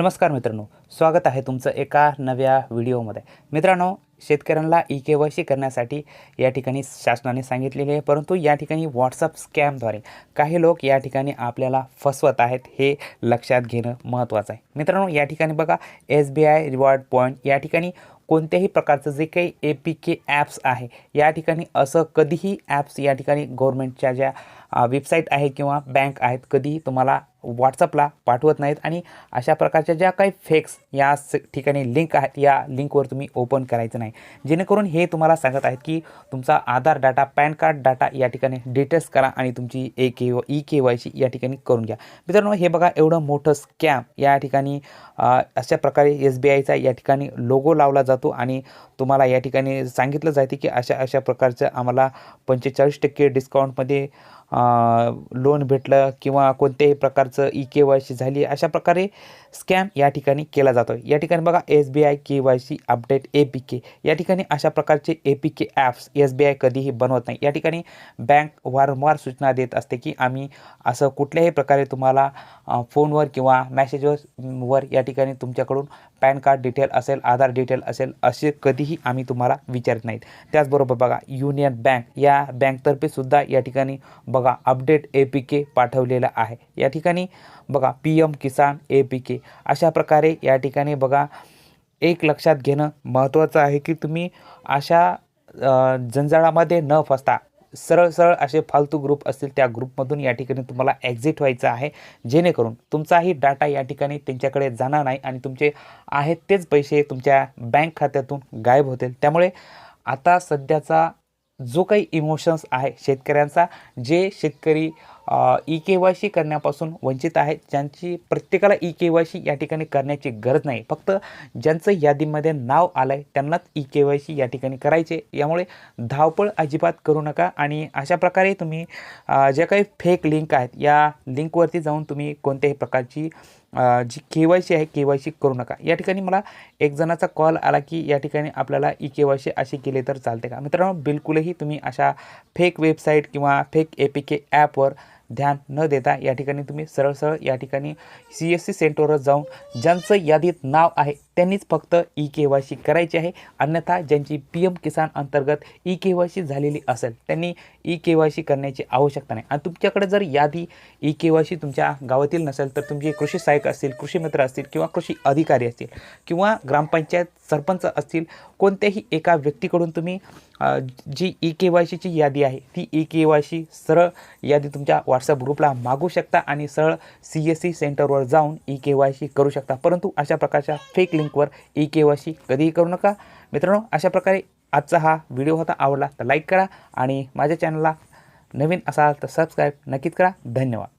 नमस्कार मित्रांनो. स्वागत आहे तुमचं एका नव्या व्हिडिओमध्ये. मित्रांनो शेतकऱ्यांना ई के वाय सी करण्यासाठी या ठिकाणी शासनाने सांगितलेले आहे. परंतु या ठिकाणी व्हॉट्सअप स्कॅमद्वारे काही लोक या ठिकाणी आपल्याला फसवत आहेत हे लक्षात घेणं महत्त्वाचं आहे. मित्रांनो या ठिकाणी बघा S B I reward point या ठिकाणी कोणत्याही प्रकारचं जे काही ए पी के ॲप्स आहे या ठिकाणी असं कधीही ॲप्स या ठिकाणी गव्हर्मेंटच्या ज्या वेबसाईट आहे किंवा बँक आहेत कधीही तुम्हाला व्हॉट्सअपला पाठवत नाहीत. आणि अशा प्रकारच्या ज्या काही फेक्स या स ठिकाणी लिंक आहेत या लिंकवर तुम्ही ओपन करायचं नाही. जेणेकरून हे तुम्हाला सांगत आहेत की तुमचा Aadhaar data PAN card data या ठिकाणी डिटेल्स करा आणि तुमची A K E K Y C या ठिकाणी करून घ्या. मित्रांनो हे बघा एवढं मोठं स्कॅम या ठिकाणी अशा प्रकारे एस बी आयचा या ठिकाणी लोगो लावला जातो आणि तुम्हाला या ठिकाणी सांगितलं जाते की अशा अशा प्रकारचं आम्हाला पंचेचाळीस टक्के डिस्काउंटमध्ये लोन भेटलं किंवा कोणत्याही प्रकारचं ई के वाय सी झाली अशा प्रकारे स्कॅम या ठिकाणी केला जातो या ठिकाणी बघा S B I K Y C update A P K या ठिकाणी अशा प्रकारचे A P K apps S B I कधीही बनवत नाही. या ठिकाणी बँक वारंवार सूचना देत असते की आम्ही असं कुठल्याही प्रकारे तुम्हाला फोनवर किंवा मॅसेजवर वर या ठिकाणी तुमच्याकडून पॅन कार्ड डिटेल असेल आधार डिटेल असेल असे कधीही आम्ही तुम्हाला विचारत नाहीत. त्याचबरोबर बघा युनियन बँक या बँकतर्फे सुद्धा या ठिकाणी बघा बघा अपडेट ए पी के पाठवलेलं आहे. या ठिकाणी बघा P M Kisan A P K अशा प्रकारे या ठिकाणी बघा एक लक्षात घेणं महत्त्वाचं आहे की तुम्ही अशा जंजाळामध्ये न फसता सरळ सरळ असे फालतू ग्रुप असतील त्या ग्रुपमधून या ठिकाणी तुम्हाला एक्झिट व्हायचं आहे. जेणेकरून तुमचाही डाटा या ठिकाणी त्यांच्याकडे जाणार नाही आणि तुमचे आहेत तेच पैसे तुमच्या बँक खात्यातून गायब होतील. त्यामुळे आता सध्याचा जो काही इमोशन्स आहे शेतकऱ्यांचा जे शेतकरी ई के वाय सी करण्यापासून वंचित आहेत. ज्यांची प्रत्येकाला ई के वाय सी या ठिकाणी करण्याची गरज नाही. फक्त ज्यांचं यादीमध्ये नाव आलं आहे त्यांनाच ई के वाय सी या ठिकाणी करायचे. यामुळे धावपळ अजिबात करू नका आणि अशा प्रकारे तुम्ही ज्या काही फेक लिंक आहेत या लिंकवरती जाऊन तुम्ही कोणत्याही प्रकारची जी के वाय सी आहे के वाय सी करू नका. या ठिकाणी मला एक जणाचा कॉल आला की या ठिकाणी आपल्याला ई के वाय सी अशी केली तर चालते का? मित्रांनो बिलकुलही तुम्ही अशा फेक वेबसाईट किंवा फेक ए पी के ॲपवर ध्यान न देता या ठिकाणी तुम्ही सरळ सरळ या ठिकाणी सी एस सी सेंटरवर जाऊन ज्यांचं यादीत नाव आहे त्यांनीच फक्त ई के वाय सी करायची आहे. अन्यथा ज्यांची पी एम किसान अंतर्गत ई के वाय सी झालेली असेल त्यांनी ई के वाय सी करण्याची आवश्यकता नाही. आणि तुमच्याकडे जर यादी ई के वाय सी तुमच्या गावातील नसेल तर तुमचे कृषी सहाय्यक असतील कृषी मित्र असतील किंवा कृषी अधिकारी असतील किंवा ग्रामपंचायत सरपंच असतील कोणत्याही एका व्यक्तीकडून तुम्ही जी ई के वाय सीची यादी आहे ती ई के वाय सी सरळ यादी तुमच्या व्हॉट्सअप ग्रुपला मागू शकता आणि सरळ सी एस सी सेंटरवर जाऊन ई के वाय सी करू शकता. परंतु अशा प्रकारच्या फेक लिंक लिंकवर ई के वाय सी कधीही करू नका. मित्रांनो अशा प्रकारे आजचा हा व्हिडिओ होता. आवडला तर लाईक करा आणि माझ्या चॅनलला नवीन असाल तर सबस्क्राईब नक्कीच करा. धन्यवाद.